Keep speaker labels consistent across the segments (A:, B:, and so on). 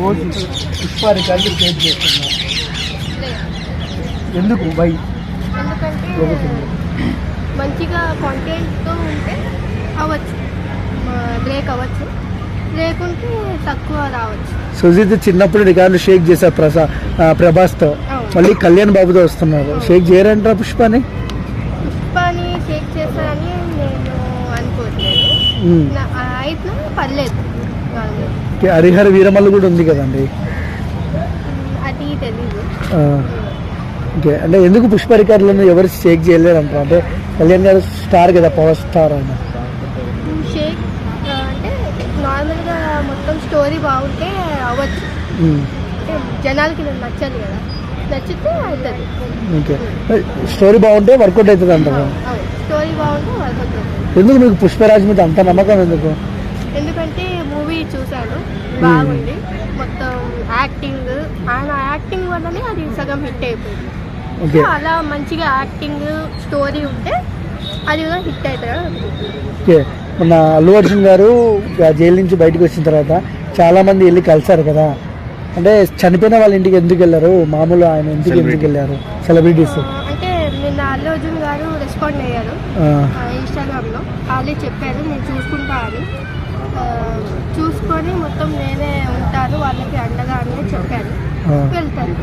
A: Pushpa record Sheikh చేస్తున్నారు ఎందుకు? By
B: ఎందుకంటే మంచిగా కాంటెంట్తో ఉంటే అవ్వచ్చు. బ్రేక్ అవ్వచ్చు. లేకుంటే తక్కువ రావచ్చు.
A: సుజిత్ చిన్నప్పుడు రికార్డులు షేక్ చేశారు ప్రసా ప్రభాస్తో. మళ్ళీ కళ్యాణ్ బాబుతో వస్తున్నారు. షేక్ చేయరంటారా పుష్పని?
B: పుష్పని షేక్ చేస్తారని నేను అనుకోవట్లేదు. అయితే పర్లేదు.
A: ఓకే, హరిహర వీరమల్లు కూడా ఉంది కదండి? ఓకే అంటే ఎందుకు పుష్ప రికార్డులను ఎవరు షేక్ చేయలేరు అంటారు అంటే కళ్యాణ్ గారు స్టార్ కదా పవర్ స్టార్ ఆయన
B: షేక్ ఆ, అంటే నార్మల్గా మొత్తం స్టోరీ బాగుంటే అవ్వచ్చు.
A: ఉమ్.
B: అంటే జనాలకి ఇది నచ్చాలి కదా. నచ్చితే అవుతుంది.
A: ఓకే. స్టోరీ బాగుంటే వర్కౌట్ అవుతుంది అంటారు
B: అవును. స్టోరీ బాగుంటే వర్క్ అవుతుంది.
A: ఎందుకు మీకు పుష్పరాజ్ మీద అంత నమ్మకం ఎందుకు?
B: ఎందుకంటే మూవీ చూశాను బాగుంది. మొత్తం యాక్టింగ్ ఆయన యాక్టింగ్ వల్లనే అది సగం హిట్ అయిపోయింది. సో అలా మంచిగా యాక్టింగ్ స్టోరీ ఉంటే అది కూడా హిట్ అవుతుంది
A: ఓకే. మొన్న అల్లు అర్జున్ గారు జైలు నుంచి బయటకు వచ్చిన తర్వాత చాలా మంది వెళ్ళి కలిసారు కదా. అంటే చనిపోయిన వాళ్ళ ఇంటికి ఎందుకు వెళ్ళారు? మామూలు ఆయన ఇంటికి ఎందుకు వెళ్ళారు? సెలబ్రిటీస్
B: అంటే నిన్న అల్లు అర్జున్ గారు రెస్పాండ్ అయ్యారు ఇన్స్టాగ్రామ్లో వాళ్ళే చెప్పారు నేను ఆ, చూసుకొని మొత్తం నేనే ఉంటాను వాళ్ళకి అండగా అని వెళ్తాను అప్పుడు వెళ్తాను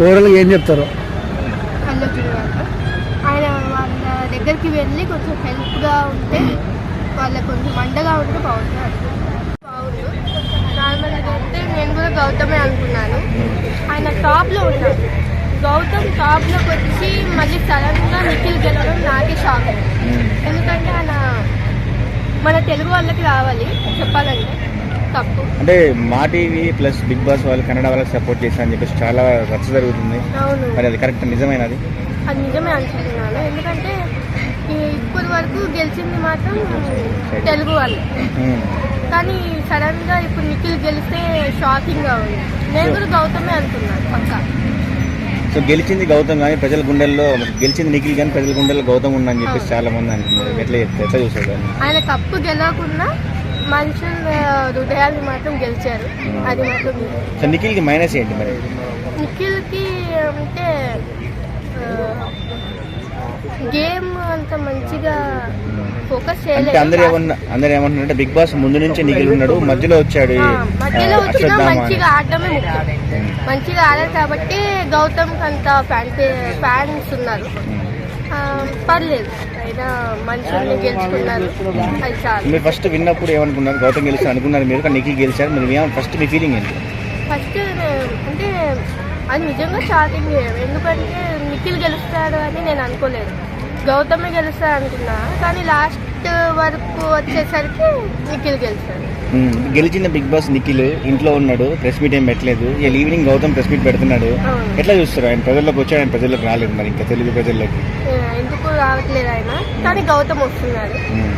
A: ఓవరాల్గా ఏం చెప్తారు?
B: గారు ఆయన వాళ్ళ దగ్గరికి వెళ్ళి కొంచెం హెల్ప్గా ఉంటే వాళ్ళకి కొంచెం అండగా ఉంటే బాగుంటుంది. బాగుంది. నార్మల్గా అయితే నేను కూడా గౌతమే అనుకున్నాను. ఆయన టాప్లో ఉన్నాడు. గౌతమ్ టాప్లోకి వచ్చి మళ్ళీ సడన్గా నిఖిల్ గెలవడం నాకే షాక్. మన తెలుగు వాళ్ళకి రావాలి చెప్పాలంటే. తప్పు.
C: అంటే మా టీవీ ప్లస్ బిగ్ బాస్ వాళ్ళు కన్నడ వాళ్ళకి సపోర్ట్ చేశారని చెప్పేసి చాలా రచ్చ జరుగుతుంది.
B: అవును.
C: మరి అది కరెక్ట్ నిజమైనది?
B: అది నిజమే అనుకుంటున్నాను. ఎందుకంటే ఇప్పటి వరకు గెలిచింది మాత్రం తెలుగు వాళ్ళు.
C: ఉమ్.
B: కానీ సడన్గా ఇప్పుడు నిఖిల్ గెలిస్తే షాకింగ్గా ఉంది. నేను కూడా గౌతమే అనుకున్నాను పక్క.
C: సో గెలిచింది గౌతమ్ కానీ ప్రజల గుండెల్లో గెలిచింది నిఖిల్ కానీ ప్రజల గుండెల్లో గౌతమ్ ఉందని చెప్పేసి చాలా మంది అంటున్నారు ఎట్లా చెప్తే ఎట్లా దాన్ని?
B: ఆయన కప్పు గెలవకుండా మనుషుల హృదయాన్ని మాత్రం గెలిచారు అది మాత్రం.
C: సో నిఖిల్కి మైనస్ ఏంటి మరి
B: నిఖిల్కి అంటే గేమ్ మంచిగా ఫోకస్
C: అంటే
B: చేయలేదు.
C: అందరు ఏమన్నా అందరు ఏమంటున్నారంటే బిగ్ బాస్ ముందు నుంచే నిఖిల్ ఉన్నాడు మధ్యలో వచ్చాడు
B: మధ్యలో వచ్చినా. మంచిగా ఆడడమే ముఖ్యం. మంచిగా ఆడారు కాబట్టి గౌతమ్ అంత ఫ్యాన్ ఫ్యాన్స్ ఉన్నారు. ఆ, పర్లేదు. అయినా మనుషుల్ని గెలుచుకున్నారు. అది చాలు.
C: మీరు ఫస్ట్ విన్నప్పుడు ఏమనుకున్నారు? గౌతమ్ గెలిచి అనుకున్నారు మీరు కానీ నిఖిల్ గెలిచారు మీరు ఏమన్నా ఫస్ట్ మీ ఫీలింగ్ ఏంటి?
B: ఫస్ట్ అంటే అది నిజంగా షాకింగ్ ఎందుకంటే నిఖిల్ గెలుస్తాడు అని నేను అనుకోలేదు. గౌతమే గెలుస్తాడు అనుకున్నా. కానీ లాస్ట్ వరకు వచ్చేసరికి నిఖిల్ గెలుస్తాడు.
C: గెలిచిన బిగ్ బాస్ నిఖిల్ ఇంట్లో ఉన్నాడు ప్రెస్ మీట్ ఏం పెట్టలేదు. ఈవినింగ్ గౌతమ్ ప్రెస్ మీట్ పెడుతున్నాడు. ఎట్లా చూస్తారు? ఆయన ప్రజల్లోకి వచ్చాడు ఆయన ప్రజల్లోకి రాలేదు మరి ఇంకా తెలుగు ప్రజల్లోకి.
B: ఎందుకు రావట్లేదు ఆయన? కానీ గౌతమ్ వస్తున్నాడు.
C: ఉమ్.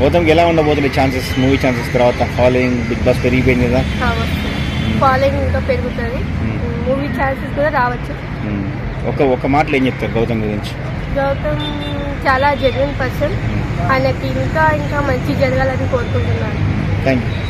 C: గౌతమ్కి ఎలా ఉండబోతుంది ఛాన్సెస్ మూవీ ఛాన్సెస్ తర్వాత? ఫాలోయింగ్ బిగ్ బాస్ పెరిగిపోయింది కదా.
B: ఫాలోయింగ్ ఇంకా పెరుగుతుంది. మూవీ ఛాన్సెస్ కూడా రావచ్చు.
C: ఒక ఒక మాటలో ఏం చెప్తారు గౌతమ్ గురించి?
B: గౌతమ్ చాలా జెన్యున్ పర్సన్ ఆయనకి ఇంకా ఇంకా మంచి జరగాలని కోరుకుంటున్నాను.
C: Thank you